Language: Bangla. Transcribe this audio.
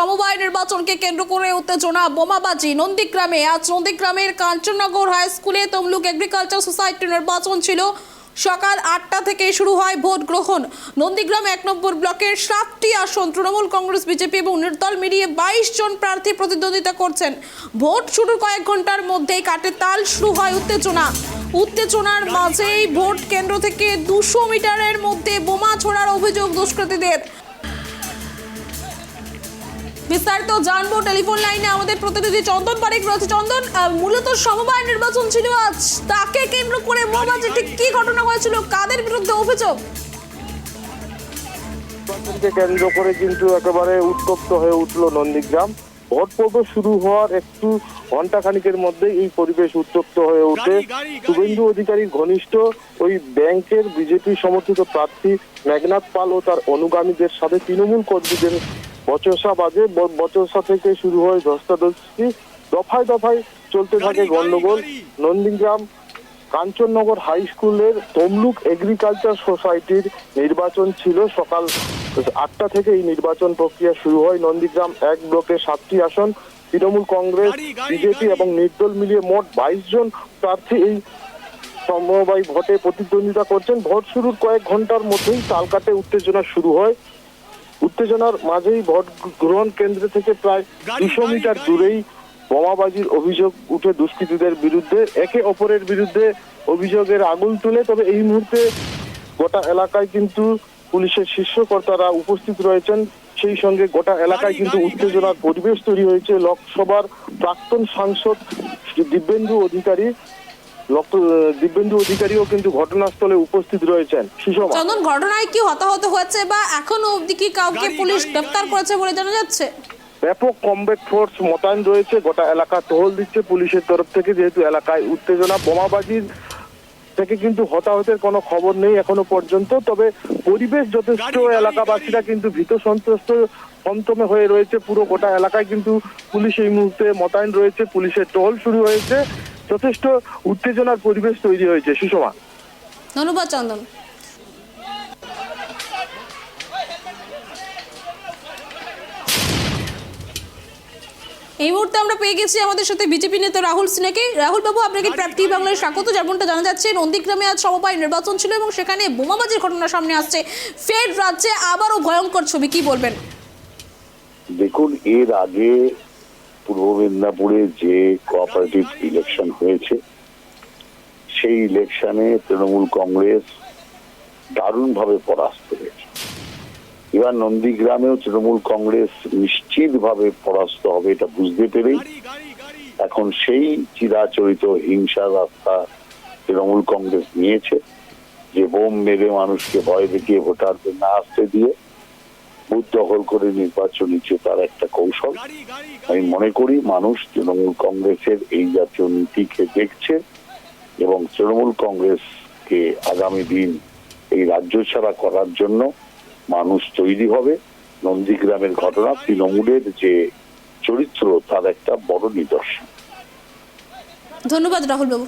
সমবায় নির্বাচনকে কেন্দ্র করে উত্তেজনা, বোমাবাজি, নন্দীগ্রামে। আজ নন্দীগ্রামের কাঞ্চননগর হাই স্কুলে তমলুক এগ্রিকালচার সোসাইটির নির্বাচন ছিল। সকাল আটটা থেকে শুরু হয় ভোট গ্রহণ। নন্দীগ্রাম এক নম্বর ব্লকের সাতটি আসন তৃণমূল কংগ্রেস, বিজেপি এবং নির্দল মিলিয়ে বাইশ জন প্রার্থী প্রতিদ্বন্দ্বিতা করছেন। ভোট শুরুর কয়েক ঘণ্টার মধ্যেই কাটে তাল, শুরু হয় উত্তেজনা। উত্তেজনার মাঝেই ভোট কেন্দ্র থেকে দুশো মিটারের মধ্যে বোমা ছোড়ার অভিযোগ দুষ্কৃতীদের। বিস্তারিত জানব টেলিফোন লাইনে আমাদের প্রতিনিধি চন্দন পারেক রয়েছে। চন্দন মূলত সমবায় নির্বাচন ছিল আজ। তাকে কেন্দ্র করে বোমাবাজি ঠিক কি ঘটনা হয়েছিল? কাদের বিরুদ্ধে অভিযোগ? নির্বাচনকে কেন্দ্র করে কিন্তু একেবারে উত্তপ্ত হয়ে উঠল নন্দীগ্রাম। ভোট পর্ব শুরু হওয়ার একটু ঘণ্টা খানিকের মধ্যে এই পরিবেশ উত্তপ্ত হয়ে ওঠে। শুভেন্দু অধিকারী ঘনিষ্ঠ ওই ব্যাংকের বিজেপি সমর্থিত প্রার্থী মেঘনাথ পাল ও তার অনুগামীদের সাথে তৃণমূল কর্মীদের বচসা বাজে বচসা থেকে শুরু হয় ধস্তাধস্তি। দফায় দফায় চলতে থাকে গন্ডগোল। নন্দীগ্রাম কাঞ্চননগর হাই স্কুলের তমলুক এগ্রিকালচার সোসাইটির নির্বাচন ছিল সকাল আটটা থেকে এই নির্বাচন প্রক্রিয়া শুরু হয়। নন্দীগ্রাম এক ব্লকে সাতটি আসন তৃণমূল কংগ্রেস বিজেপি এবং নির্দল মিলিয়ে মোট বাইশ জন প্রার্থী এই সমবায় ভোটে প্রতিদ্বন্দ্বিতা করছেন। ভোট শুরুর কয়েক ঘণ্টার মধ্যেই তাল কাটে উত্তেজনা শুরু হয়। উত্তেজনার মাঝেই ভোট গ্রহণ কেন্দ্র থেকে প্রায় দুশো মিটার দূরেই বোমাবাজির অভিযোগ উঠে দুষ্কৃতীদের বিরুদ্ধে। একে অপরের বিরুদ্ধে অভিযোগের আগুন তুলে তবে এই মুহূর্তে গোটা এলাকায় কিন্তু পুলিশের শীর্ষকর্তারা উপস্থিত রয়েছেন। সেই সঙ্গে গোটা এলাকায় কিন্তু উত্তেজনার পরিবেশ তৈরি হয়েছে। লোকসভার প্রাক্তন সাংসদ দিব্যেন্দু অধিকারী দিব্যেন্দু অধিকারীও কিন্তু ঘটনাস্থলে উপস্থিত রয়েছেন। সুষমা। চন্দন ঘটনায় কি হতাহত হয়েছে বা এখনও অবধি কি কাউকে পুলিশ গ্রেপ্তার করেছে বলে জানা যাচ্ছে? ব্যাপক কমব্যাক ফোর্স মোতায়েন রয়েছে গোটা এলাকা টহল দিচ্ছে পুলিশের তরফ থেকে যেহেতু এলাকায় উত্তেজনা বোমাবাজির থেকে কিন্তু হতাহতের কোনো খবর নেই এখনও পর্যন্ত তবে পরিবেশ যথেষ্ট এলাকাবাসীরা কিন্তু ভীত সন্ত্রস্ত থমথমে হয়ে রয়েছে পুরো গোটা এলাকায় কিন্তু পুলিশ এই মুহূর্তে মোতায়েন রয়েছে পুলিশের টহল শুরু হয়েছে। যথেষ্ট উত্তেজনার পরিবেশ তৈরি হয়েছে সুষমা। ধন্যবাদ চন্দন। এই মুহূর্তে আমরা পেয়ে গেছি আমাদের সাথে বিজেপি নেতা রাহুল সিনহাকে। রাহুল বাবু আপনাকে প্রাপ্তি বাংলায় স্বাগত যেমনটা জানা যাচ্ছে নন্দীগ্রামে আজ সমবায় নির্বাচন ছিল এবং সেখানে বোমাবাজির ঘটনা সামনে আসছে। ফের রাজ্যে আবারও ভয়ঙ্কর ছবি কি বলবেন? দেখুন এর আগে পূর্ব মেদিনীপুরে যে কোঅপারেটিভ ইলেকশন হয়েছে, সেই ইলেকশনে তৃণমূল কংগ্রেস দারুণভাবে পরাস্ত হয়েছে। এবার নন্দীগ্রামেও তৃণমূল কংগ্রেস নিশ্চিতভাবে পরাস্ত হবে এটা বুঝতে পেরেই এখন সেই চিরাচরিত হিংসা রাস্তা তৃণমূল কংগ্রেস নিয়েছে, যে বোম মেরে মানুষকে ভয় দেখিয়ে ভোটারদের না আসতে দিয়ে বুথ দখল করে নির্বাচন নিচ্ছে তার একটা কৌশল, আমি মনে করি মানুষ তৃণমূল কংগ্রেসের এই জাতীয় নীতিকে দেখছে এবং তৃণমূল কংগ্রেসকে আগামী দিন এই রাজ্য ছাড়া করার জন্য মানুষ তৈরি হবে। নন্দীগ্রামের ঘটনা, তৃণমূলের যে চরিত্র, তার একটা বড় নিদর্শন। ধন্যবাদ রাহুল বাবু